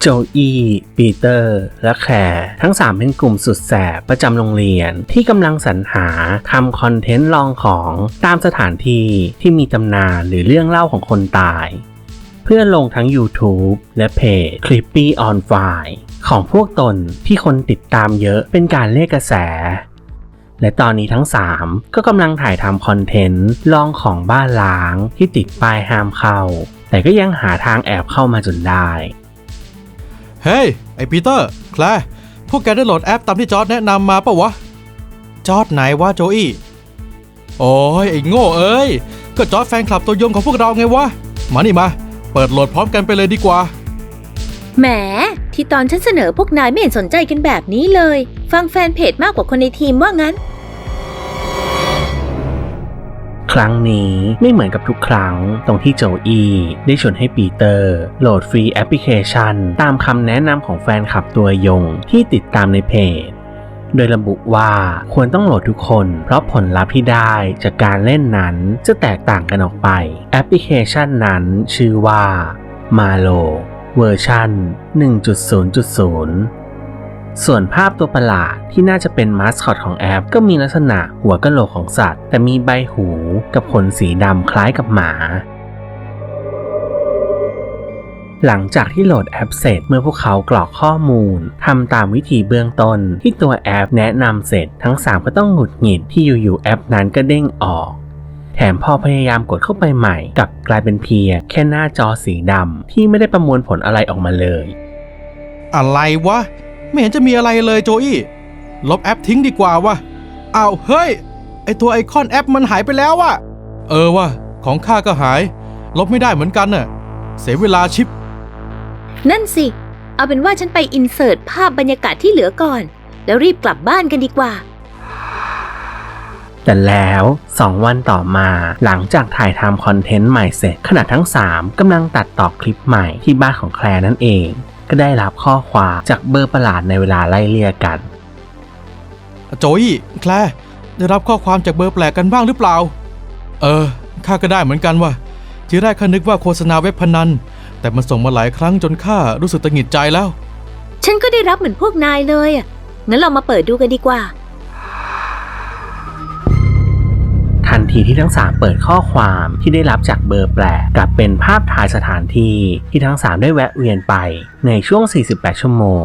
โจอี้ ปีเตอร์ และแคร์ทั้ง 3 เป็นกลุ่มสุดแสบประจำโรงเรียน ที่กำลังสรรหาทำคอนเทนต์ลองของตามสถานที่ที่มีตำนานหรือเรื่องเล่าของคนตาย เพื่อลงทั้ง YouTube และเพจ Clippy on Fire ของพวกตนที่คนติดตามเยอะเป็นการเรียกกระแส และตอนนี้ทั้ง 3 ก็กำลังถ่ายทำคอนเทนต์ลองของบ้านล้างที่ติดป้ายห้ามเข้า แต่ก็ยังหาทางแอบเข้ามาจนได้ เฮ้ย ไอปีเตอร์ แคลร์พวกแกได้โหลดแอปตามที่จอร์ดแนะนำมาปะวะ จอร์ดไหนวะโจอี้ โอ้ย ไอ้โง่เอ้ย ก็จอร์ดแฟนคลับตัวยงของพวกเราไงวะ มานี่มา เปิดโหลดพร้อมกันไปเลยดีกว่า แหม ที่ตอนฉันเสนอพวกนายไม่เห็นสนใจกันแบบนี้เลย ฟังแฟนเพจมากกว่าคนในทีมว่างั้น ครั้งนี้ไม่เหมือนกับทุกครั้งตรงที่โจอีได้ชวนให้ปีเตอร์ โหลดฟรีแอปพลิเคชัน ตามคำแนะนำของแฟนคลับตัวยงที่ติดตามในเพจ โดยระบุว่าควรต้องโหลดทุกคน เพราะผลลัพธ์ที่ได้จากการเล่นนั้นจะแตกต่างกันออกไป แอปพลิเคชันนั้นชื่อว่า Malo เวอร์ชัน1.0.0 ส่วนภาพตัวประหลาดที่น่าจะเป็นมาสคอตของแอป ก็มีลักษณะหัวกะโหลกของสัตว์ แต่มีใบหูกับขนสีดำคล้ายกับหมาหลังจากที่โหลดแอปเสร็จเมื่อพวกเขากรอกข้อมูลทำตามวิธีเบื้องต้น ที่ตัวแอปแนะนำเสร็จทั้ง 3 ก็ต้องหงุดหงิดที่อยู่ๆแอปนั้นก็เด้งออก แถมพอพยายามกดเข้าไปใหม่กับกลายเป็นเพียงแค่หน้าจอสีดำที่ไม่ได้ประมวลผลอะไรออกมาเลย อะไรวะ ไม่เห็นจะมีอะไรเลยโจอี้ ลบแอปทิ้งดีกว่าวะอ้าวเฮ้ย ไอตัวไอคอนแอปมันหายไปแล้ววะเออวะของข้าก็หาย ลบไม่ได้เหมือนกันน่ะ เสียเวลาชิป นั่นสิ เอาเป็นว่าฉันไปอินเสิร์ตภาพบรรยากาศที่เหลือก่อน แล้วรีบกลับบ้านกันดีกว่า แต่แล้ว2วันต่อมาหลังจากถ่ายทำคอนเทนต์ใหม่เสร็จขณะทั้ง3กำลังตัดต่อคลิปใหม่ที่บ้านของแคลร์นั่นเอง ก็ได้รับข้อความจากเบอร์ประหลาดในเวลาไล่เลี่ยกัน โจอี้แคลร์ได้รับข้อความจากเบอร์แปลกกันบ้างหรือเปล่า เออ ข้าก็ได้เหมือนกันว่ะ ทีแรกข้านึกว่าโฆษณาเว็บพนัน แต่มันส่งมาหลายครั้งจนข้ารู้สึกตังหงิดใจแล้ว ฉันก็ได้รับเหมือนพวกนายเลยอะ งั้นเรามาเปิดดูกันดีกว่า ทีที่ทั้ง 3 เปิดข้อความที่ได้รับจากเบอร์แปลกกลับเป็นภาพถ่ายสถานที่ที่ทั้ง 3 ได้แวะเวียนไปในช่วง 48 ชั่วโมง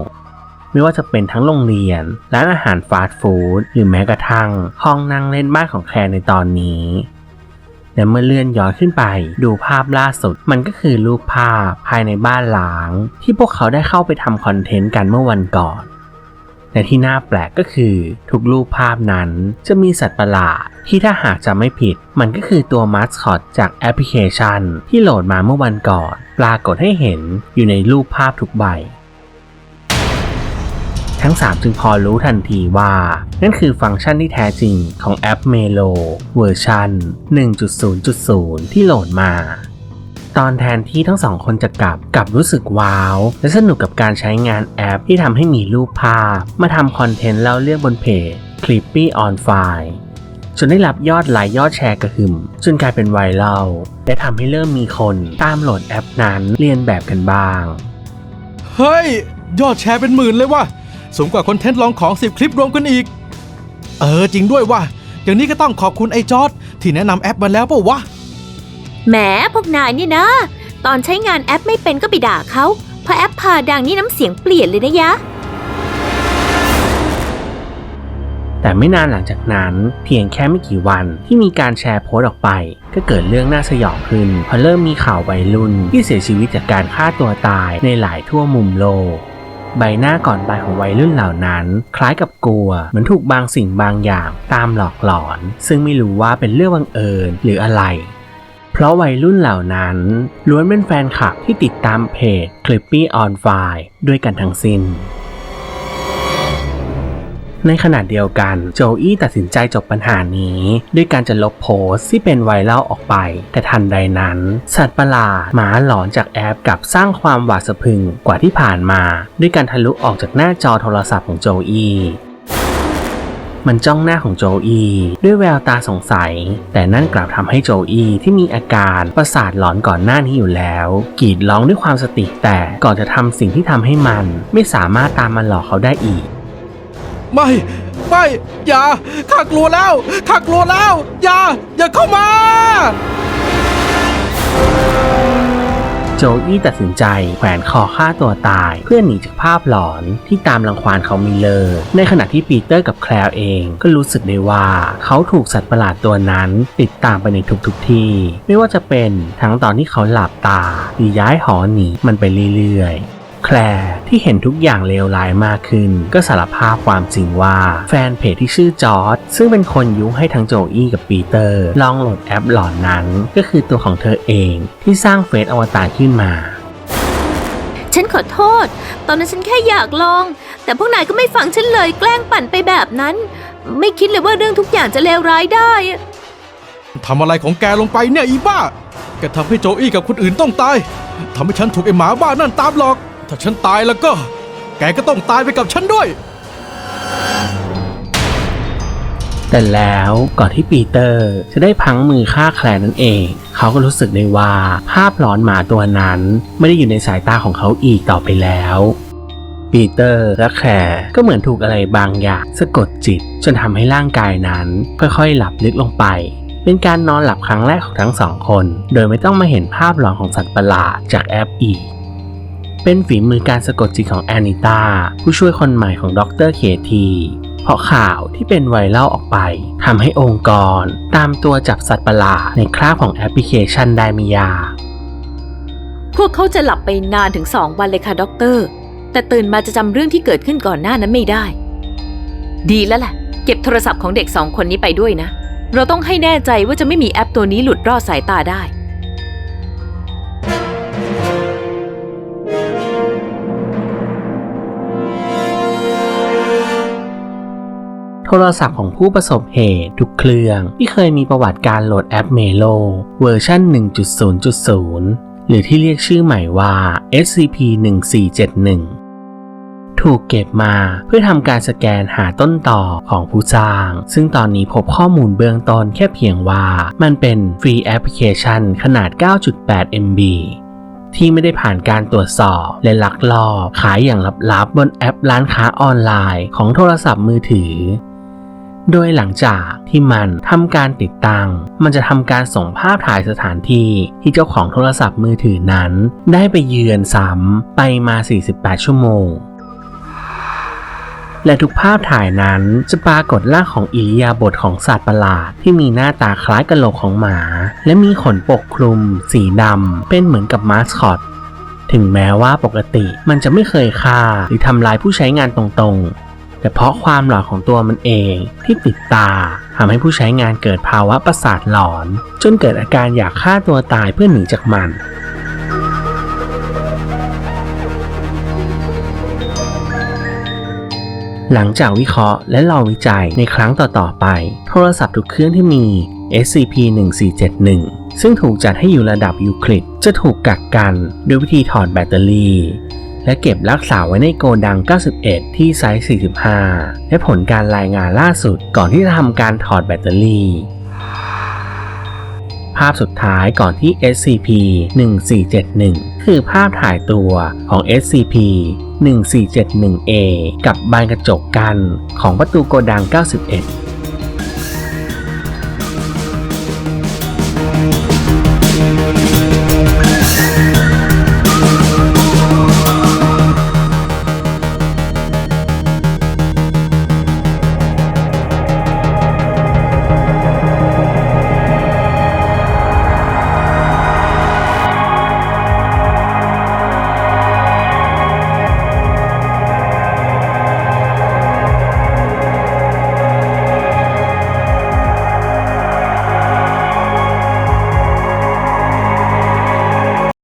ไม่ว่าจะเป็นทั้งโรงเรียน ร้านอาหารฟาสต์ฟู้ดหรือแม้กระทั่ง ห้องนั่งเล่นบ้านของแคลร์ในตอนนี้และเมื่อเลื่อนย้อนขึ้นไปดูภาพล่าสุด มันก็คือรูปภาพภายในบ้านหลาง ที่พวกเขาได้เข้าไปทำคอนเทนต์กันเมื่อวันก่อน และที่น่าแปลกก็คือ ทุกรูปภาพนั้นจะมีสัตว์ประหลาดที่ถ้าหากจะไม่ผิด มันก็คือตัวมาสคอตจากแอปพลิเคชัน ที่โหลดมาเมื่อวันก่อน ปรากฏให้เห็นอยู่ในรูปภาพทุกใบ ทั้ง 3 จึงพอรู้ทันทีว่า นั่นคือฟังก์ชันที่แท้จริงของแอป Melo เวอร์ชัน1.0.0 ที่โหลดมา ตอนแทนที่ทั้งสองคนจะกลับกลับรู้สึกว้าว และสนุกกับการใช้งานแอปที่ทำให้มีรูปภาพ มาทำคอนเทนต์เล่าเรื่องบนเพจ Clippy on File จนได้รับยอดไลค์ยอดแชร์กระหึ่มจนกลายเป็นไวรัลและทำให้เริ่มมีคนตามโหลดแอปนั้นเรียนแบบกันบ้าง เฮ้ย ยอดแชร์เป็นหมื่นเลยว่ะสูงกว่าคอนเทนต์ลองของ 10 คลิปรวมกันอีก เออจริงด้วยว่ะอย่างนี้ก็ต้องขอบคุณไอ้จอร์ดที่แนะนำแอปมาแล้วป่าวะ แหมพวกนายเนี่ยนะ ตอนใช้งานแอปไม่เป็นก็ไปด่าเขาพอแอปพาดังนี่น้ำเสียงเปลี่ยนเลยนะยะ แต่ไม่นานหลังจากนั้นเพียงแค่ไม่กี่วันที่มีการแชร์โพสต์ออกไป ก็เกิดเรื่องน่าสยองขึ้นเพราะเริ่มมีข่าววัยรุ่น ที่เสียชีวิตจากการฆ่าตัวตายในหลายทั่วมุมโลก ใบหน้าก่อนตายของวัยรุ่นเหล่านั้น คล้ายกับกลัว เหมือนถูกบางสิ่งบางอย่างตามหลอกหลอน ซึ่งไม่รู้ว่าเป็นเรื่องบังเอิญหรืออะไร เพราะวัยรุ่นเหล่านั้นล้วนเป็นแฟนคลับที่ติดตามเพจ Clippy on File ด้วยกันทั้งสิ้น ในขณะเดียวกันโจอี้ตัดสินใจจบปัญหานี้ ด้วยการจะลบโพสต์ที่เป็นไวรัลออกไป แต่ทันใดนั้น สัตว์ประหลาดหมาหลอนจากแอปกับสร้างความหวาดสะพึงกว่าที่ผ่านมา ด้วยการทะลุออกจากหน้าจอโทรศัพท์ของโจอี้ มันจ้องหน้าของโจอีด้วยแววตาสงสัย แต่นั่นกลับทำให้โจอีที่มีอาการประสาทหลอนก่อนหน้านี้อยู่แล้ว กรีดร้องด้วยความสติแต่ก่อนจะทำสิ่งที่ทำให้มัน ไม่สามารถตามมาหลอกเขาได้อีก ไม่ไม่อย่าข้ากลัวแล้วข้ากลัวแล้ว อย่าอย่าเข้ามา จอี้ตัดสินใจแขวนคอฆ่าตัวตาย เพื่อหนีจากภาพหลอนที่ตามรังควานเขามิเลอร์ ในขณะที่ปีเตอร์กับแคลร์เองก็รู้สึกได้ว่า เขาถูกสัตว์ประหลาดตัวนั้น ติดตามไปในทุกๆที่ ไม่ว่าจะเป็นทั้งตอนที่เขาหลับตาหรือย้ายหอหนีมันไปเรื่อยๆ แคลร์ที่เห็นทุกอย่างเลวร้ายมากขึ้น ก็สารภาพความจริงว่า แฟนเพจที่ชื่อจอร์ดซึ่งเป็นคนยุให้ทั้งโจอี้กับปีเตอร์ ลองโหลดแอปหลอนนั้น ก็คือตัวของเธอเองที่สร้างเฟซอวตารขึ้นมา ฉันขอโทษ ตอนนั้นฉันแค่อยากลอง แต่พวกนายก็ไม่ฟังฉันเลยแกล้งปั่นไปแบบนั้น ไม่คิดเลยว่าเรื่องทุกอย่างจะเลวร้ายได้ ทำอะไรของแกลงไปเนี่ยอีบ้า แกทำให้โจอี้กับคนอื่นต้องตาย ทำให้ฉันถูกไอ้หมาบ้านั่นตามหลอก ถ้าฉันตายแล้วก็ แกก็ต้องตายไปกับฉันด้วย แต่แล้วก่อนที่ปีเตอร์จะได้พังมือฆ่าแคลนั่นเอง เขาก็รู้สึกได้ว่าภาพหลอนหมาตัวนั้นไม่ได้อยู่ในสายตาของเขาอีกต่อไปแล้ว ปีเตอร์และแคลร์ก็เหมือนถูกอะไรบางอย่างสะกดจิต จนทำให้ร่างกายนั้นค่อยๆหลับลึกลงไป เป็นการนอนหลับครั้งแรกของทั้งสองคน โดยไม่ต้องมาเห็นภาพหลอนของสัตว์ประหลาดจากแอปอีก เป็นฝีมือการสะกดจิตของแอนิต้าผู้ช่วยคนใหม่ของดรเคทีเพราะข่าวที่เป็นไวรัลออกไปทำให้องค์กร ตามตัวจับสัตว์ประหลาดในคราบของแอปพลิเคชันไดม่ยา พวกเขาจะหลับไปนานถึงสองวันเลยค่ะด็อกเตอร์ แต่ตื่นมาจะจำเรื่องที่เกิดขึ้นก่อนหน้านั้นไม่ได้ ดีแล้วแหละ เก็บโทรศัพท์ของเด็กสองคนนี้ไปด้วยนะ เราต้องให้แน่ใจว่าจะไม่มีแอปตัวนี้หลุดรอดสายตาได้ โทรศัพท์ของผู้ประสบเหตุทุกเครื่องที่เคยมีประวัติการโหลดแอป Melo เวอร์ชัน1.0.0 หรือที่เรียกชื่อใหม่ว่า SCP-1471 ถูกเก็บมาเพื่อทำการสแกนหาต้นต่อของผู้สร้าง ซึ่งตอนนี้พบข้อมูลเบื้องต้นแค่เพียงว่ามันเป็นฟรีแอปพลิเคชันขนาด 9.8 MB ที่ไม่ได้ผ่านการตรวจสอบ และลักลอบขายอย่างลับๆบนแอปร้านค้าออนไลน์ของโทรศัพท์มือถือ โดยหลังจากที่มันทำการติดตั้ง มันจะทำการส่งภาพถ่ายสถานที่ที่เจ้าของโทรศัพท์มือถือนั้น ได้ไปเยือนซ้ำไปมา 48 ชั่วโมง และทุกภาพถ่ายนั้นจะปรากฏร่างของอิริยาบถของสัตว์ประหลาด ที่มีหน้าตาคล้ายกะโหลกของหมา และมีขนปกคลุม สีดำเป็นเหมือนกับมาสคอต ถึงแม้ว่าปกติมันจะไม่เคยฆ่าหรือทำลายผู้ใช้งานตรงๆ แต่เพราะความหลอนของตัวมันเองที่ติดตาทำให้ผู้ใช้งานเกิดภาวะประสาทหลอน จนเกิดอาการอยากฆ่าตัวตายเพื่อหนีจากมันหลังจากวิเคราะห์และลองวิจัยในครั้งต่อ ๆ ไป โทรศัพท์ทุกเครื่องที่มี SCP-1471 ซึ่งถูกจัดให้อยู่ระดับยูคลิดจะถูกกักกันด้วยวิธีถอดแบตเตอรี่ และเก็บรักษาไว้ในโกดัง 91 ที่ไซส์ 45 และผลการรายงานล่าสุดก่อนที่จะทำการถอดแบตเตอรี่ ภาพสุดท้ายก่อนที่ SCP-1471 คือภาพถ่ายตัวของ SCP 1471A กับบานกระจกกันของประตูโกดัง 91